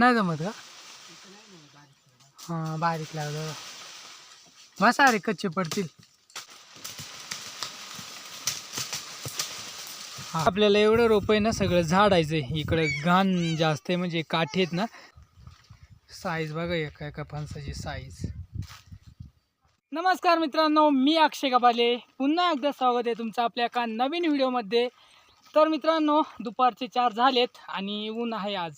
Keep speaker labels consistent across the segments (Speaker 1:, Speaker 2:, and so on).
Speaker 1: नाही जमत का? हां बारीक लागलं. मसारे कच्चे पडतील. आपल्याला एवढं रोप आहे ना सगळं झाडायचं आहे इकडे घाण जास्त आहे म्हणजे काठी आहेत ना. साईज बघा एका एका फणसाची साईज नमस्कार मित्रांनो मी अक्षय कपाले. पुन्हा एकदा स्वागत आहे तुमचं आपल्या एका नवीन व्हिडिओमध्ये तर मित्रांनो दुपारचे चार झालेत आणि ऊन आहे आज.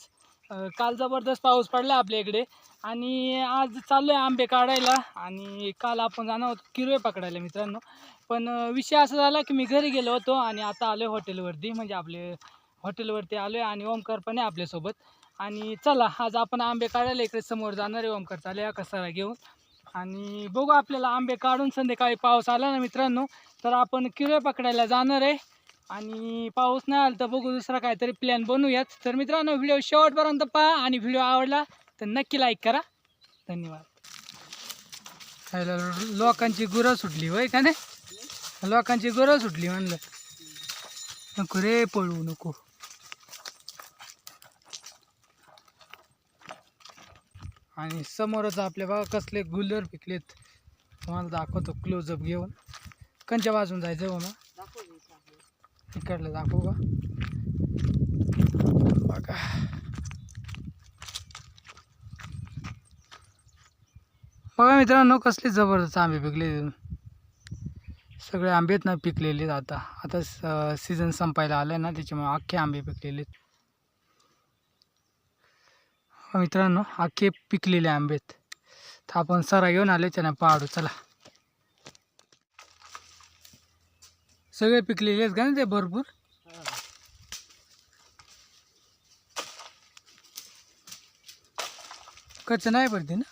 Speaker 1: काल जबरदस्त पाऊस पडला आपल्या इकडे. आणि आज चाललो आहे आंबे काढायला. आणि काल आपण जाणार होतो किरवे पकडायला मित्रांनो. पण विषय असा झाला की मी घरी गेलो होतो आणि आता आलो आहे हॉटेलवरती. म्हणजे आपले हॉटेलवरती आलो आहे आणि ओमकार पण आहे आपल्यासोबत. आणि चला आज आपण आंबे काढायला इकडे समोर जाणार आहे. ओमकार चालेल कसारा घेऊन. आणि बघू आपल्याला आंबे काढून संध्याकाळी पाऊस आला ना मित्रांनो तर आपण किरवे पकडायला जाणार आहे. आणि पाऊस नाही आला तर बघू दुसरा काहीतरी प्लॅन बनवूयाच तर मित्रांनो व्हिडिओ शेवटपर्यंत पहा आणि व्हिडिओ आवडला तर नक्की लाईक करा. धन्यवाद. खायला लोकांची गुरं सुटली होय का नाही? लोकांची गुरं सुटली म्हणलं. नको रे पळू नको. आणि समोरच आपल्या बघा कसले गुलर पिकलेत. तुम्हाला दाखवतो क्लोजअप घेऊन. कंच्या बाजून जायचं हो ना इकडलं दाखवू का? बघा. बघा मित्रांनो कसले जबरदस्त आंबे पिकले. सगळे आंबेत ना पिकलेले आहेत आता. आता सीझन संपायला आलं आहे ना त्याच्यामुळे अख्खे आंबे पिकलेले आहेत. मित्रांनो अख्खे पिकलेले आंबेत तर आपण सरा घेऊन आले त्यानं पाडू चला. सगळे पिकलेले आहेत का ना ते भरपूर? कच्च नाही पडते ना?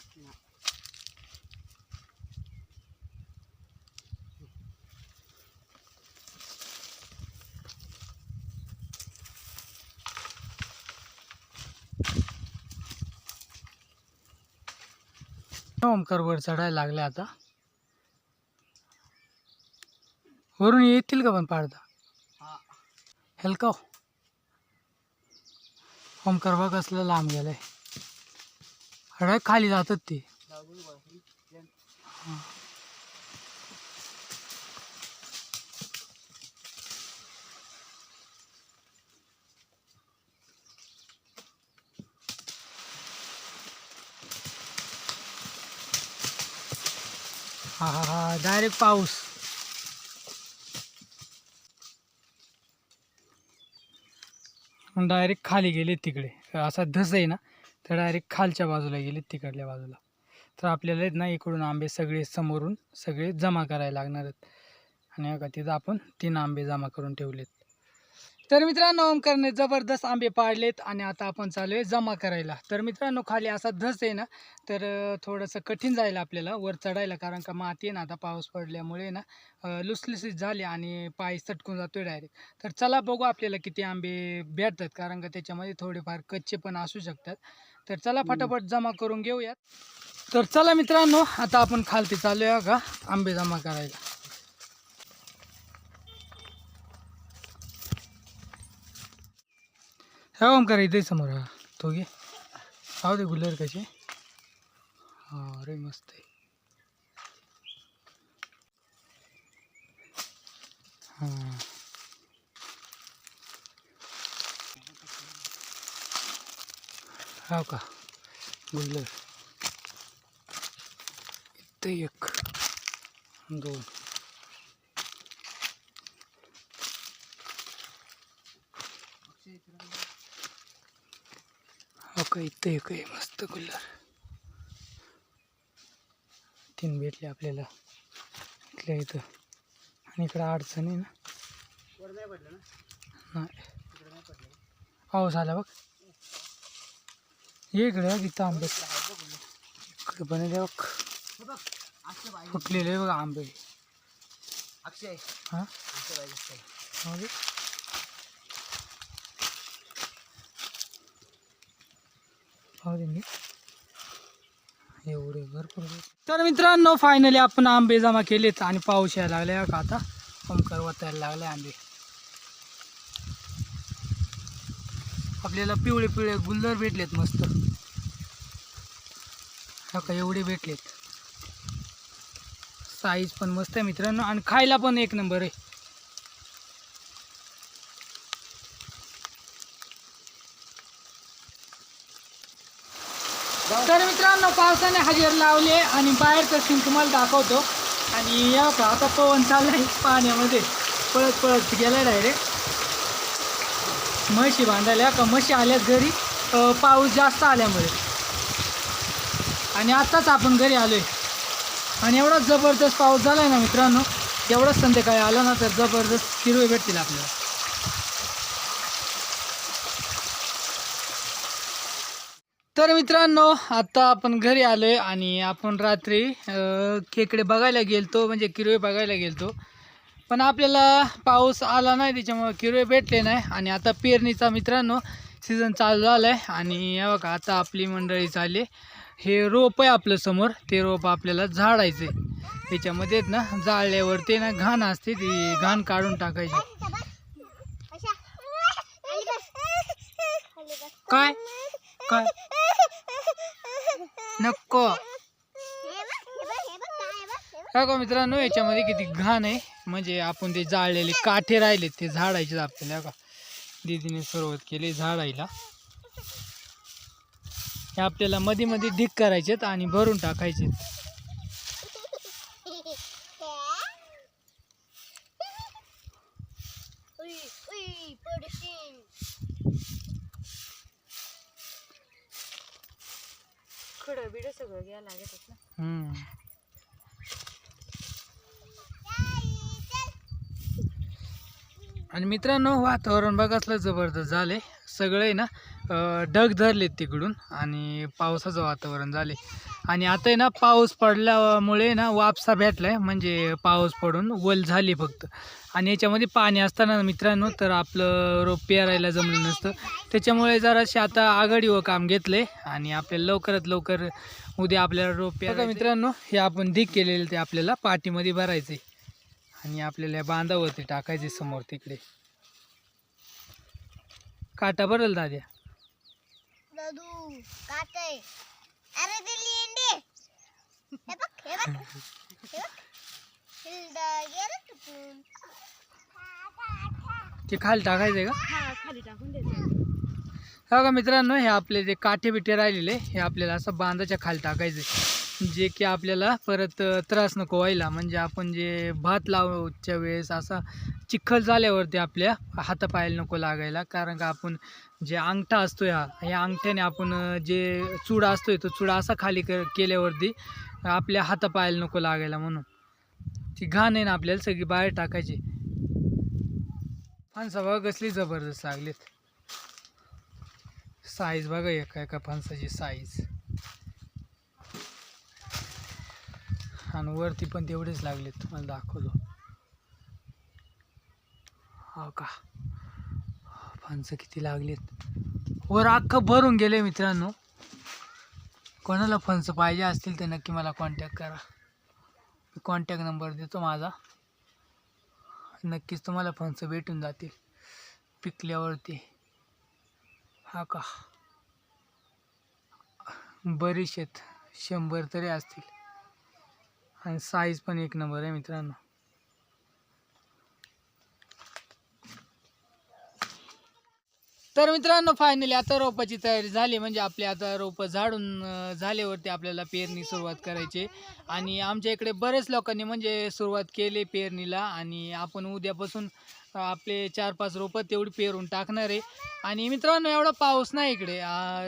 Speaker 1: ओमकार वर चढायला लागले आता. वरून येतील का पण पाडता हेलकाव ओमकार बघ कसलं लांब गेलाय. हडा खाली जातात ते. हा. हा हा हा. डायरेक्ट पाऊस. डायरेक्ट खाली गेले तिकडे. असा धस आहे ना तर डायरेक्ट खालच्या बाजूला गेले तिकडल्या बाजूला. तर आपल्याला आहेत ना इकडून आंबे सगळे समोरून सगळे जमा करायला लागणार आहेत. आणि बघा तिथं आपण तीन आंबे जमा करून ठेवलेत. तर मित्रांनो ओमकारने जबरदस्त आंबे पाडलेत आणि आता आपण चालू आहे जमा करायला. तर मित्रांनो खाली असा धस आहे ना तर थोडंसं कठीण जाईल आपल्याला वर चढायला कारण का माती आहे ना आता पाऊस पडल्यामुळे ना लुसलुसीत झाली आणि पाय सटकून जातोय डायरेक्ट तर चला बघू आपल्याला किती आंबे भेटतात कारण का त्याच्यामध्ये थोडेफार कच्चे पण असू शकतात. तर चला फटाफट जमा करून घेऊयात. तर चला मित्रांनो आता आपण खालती चालू आहे का आंबे जमा करायला. हा ओमकार इथे समोर हा तो घे पाहू दे गुलर कसे। हा अरे मस्त आहे हां। हो का गुल्लर। इथं एक दोन का इथं एक आहे मस्त गुल्लर तीन भेटले आपल्याला. इथल्या इथं. आणि इकडं अडचण आहे ना. नाही. पाऊस आला बघ. इकडे बघ इथं आंबे. इकडे आहे बघ. फुटलेले आहे बघ आंबे. हां
Speaker 2: अक्षय पाहिजे अक्षय
Speaker 1: म्हणजे पाहू दे मी एवढे भरपूर तर मित्रांनो फायनली आपण आंबे जमा केलेत आणि पाऊस यायला लागले. का आता ओमकार वतायला लागले आंबे. आपल्याला पिवळे पिवळे गुल्लर भेटलेत मस्त. का एवढे भेटलेत. साईज पण मस्त आहे मित्रांनो. आणि खायला पण एक नंबर आहे. तर मित्रांनो पावसाने हजेर लावले आणि बाहेरचं सीन तुम्हाला दाखवतो. आणि या का आता पवन चाललाय पाण्यामध्ये. पळत पळत गेलाय डायरेक्ट म्हशी बांधायला का म्हशी आल्यात घरी. पाऊस जास्त आल्यामुळे. आणि आत्ताच आपण घरी आलोय. आणि एवढा जबरदस्त पाऊस झाला आहे ना मित्रांनो एवढाच संध्याकाळी आला ना तर जबरदस्त हिरवे भेटतील आपल्याला. तर मित्रांनो आता आपण घरी आलोय आणि आपण रात्री खेकडे बघायला गेलतो म्हणजे किरवे बघायला गेलतो. पण आपल्याला पाऊस आला नाही त्याच्यामुळे किरवे भेटले नाही. आणि आता पेरणीचा मित्रांनो सीझन चालू झाला आहे आणि बघा आता आपली मंडळी चालली. हे रोप आहे आपलं समोर. ते रोप आपल्याला झाडायचे. त्याच्यामध्ये ना जाळल्यावर ते ना घाण असते ती घाण काढून टाकायची. काय? काय? नको. हा का मित्रांनो याच्यामध्ये किती घाण आहे. म्हणजे आपण ते जाळलेले काठे राहिले ते झाडायचे आपल्याला का दीदीने सुरुवात केली झाडायला. हे आपल्याला मध्ये मध्ये ढिक करायचेत आणि भरून टाकायचे आणि मित्रांनो वातावरण बघ असलं जबरदस्त झाले सगळे ना अं, ढग धरलेत तिकडून आणि पावसाचं वातावरण झाले आणि आता आहे ना पाऊस पडल्यामुळे ना वापसा भेटला आहे म्हणजे पाऊस पडून वल झाली फक्त. आणि याच्यामध्ये पाणी असताना मित्रांनो तर आपलं रोप पेरायला जमलं नसतं. त्याच्यामुळे जराशी आता आघाडीवर काम घेतलंय आणि आपल्याला लवकरात लवकर उद्या आपल्याला रोप पेरा मित्रांनो हे आपण धीक केलेलं ते आपल्याला पाठीमध्ये भरायचे आणि आपल्याला बांधावरती टाकायचे समोर तिकडे. काटा भरल दाद्या.
Speaker 3: दादू काटे अरे ते लेंडे हे बघ हे बघ. हे बघ. हिलडा गेलं तुटून
Speaker 1: ते खाली टाकायचंय का?
Speaker 4: हा खाली टाकून द्यायचं
Speaker 1: हा का मित्रांनो हे आपले जे काठे बिठे राहिलेले हे आपल्याला असं बांधाच्या खाली टाकायचे जे की आपल्याला परत त्रास नको व्हायला. म्हणजे आपण जे भात लावच्या वेळेस असा चिखल झाल्यावरती आपल्या हातापायाला नको लागायला. कारण का आपण जे अंगठा असतो हा या अंगठ्याने आपण जे चुडा असतोय तो चुडा असा खाली क केल्यावरती आपल्या हातापायाला नको लागायला म्हणून. ती घाण आहे ना आपल्याला सगळी बाहेर टाकायची. फणसा बघा कसली जबरदस्त लागलीत. साईज बघा एका एका फणसाची साईज आणि वरती पण तेवढेच लागलेत. तुम्हाला दाखवतो. हो का? फणसं किती लागलेत. वर अख्खं भरून गेले मित्रांनो. कोणाला फणसं पाहिजे असतील तर नक्की मला कॉन्टॅक्ट करा. मी कॉन्टॅक्ट नंबर देतो माझा. नक्कीच तुम्हाला फणसं भेटून जातील. पिकल्यावरती. हा का? बरीचशे आहेत. शंभर तरी असतील. आणि साईज पण एक नंबर आहे मित्रांनो. तर मित्रांनो फायनली आता रोपाची तयारी झाली. म्हणजे आपले आता रोपं झाडून झाल्यावरती आपल्याला पेरणी सुरुवात करायची आणि आमच्या इकडे बरेच लोकांनी म्हणजे सुरुवात केली पेरणीला. आणि आपण उद्यापासून आपले चार पाच रोपं तेवढी पेरून टाकणार आहे. आणि मित्रांनो एवढा पाऊस नाही इकडे.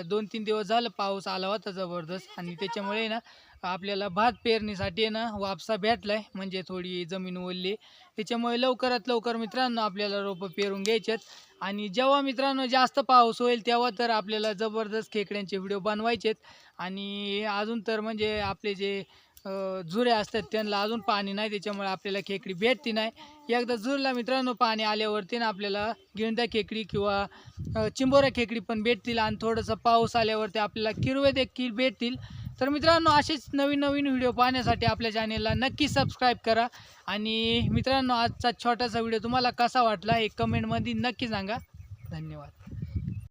Speaker 1: दोन तीन दिवस झालं पाऊस आला होता जबरदस्त. आणि त्याच्यामुळे ना आपल्याला भात पेरणीसाठी ना वापसा भेटलाय. म्हणजे थोडी जमीन ओलली. त्याच्यामुळे लवकरात लवकर मित्रांनो आपल्याला रोपं पेरून घ्यायचेत. आणि जेव्हा मित्रांनो जास्त पाऊस होईल तेव्हा तर आपल्याला जबरदस्त खेकड्यांचे व्हिडिओ बनवायचेत. आणि अजून तर म्हणजे आपले जे झुरे असतात त्यांना अजून पाणी नाही. त्याच्यामुळे आपल्याला खेकडी भेटती नाही. एकदा झुरला मित्रांनो पाणी आल्यावरती ना आपल्याला गिंडा खेकडी किंवा चिंबोरा खेकडी पण भेटतील. आणि थोडंसं पाऊस आल्यावरती आपल्याला किरवे देखील भेटतील. तर मित्रांनो असेच नवीन नवीन व्हिडिओ पाहण्यासाठी आपल्या चॅनेलला नक्की सबस्क्राईब करा. आणि मित्रांनो आजचा छोटासा व्हिडिओ तुम्हाला कसा वाटला हे कमेंटमध्ये नक्की सांगा. धन्यवाद.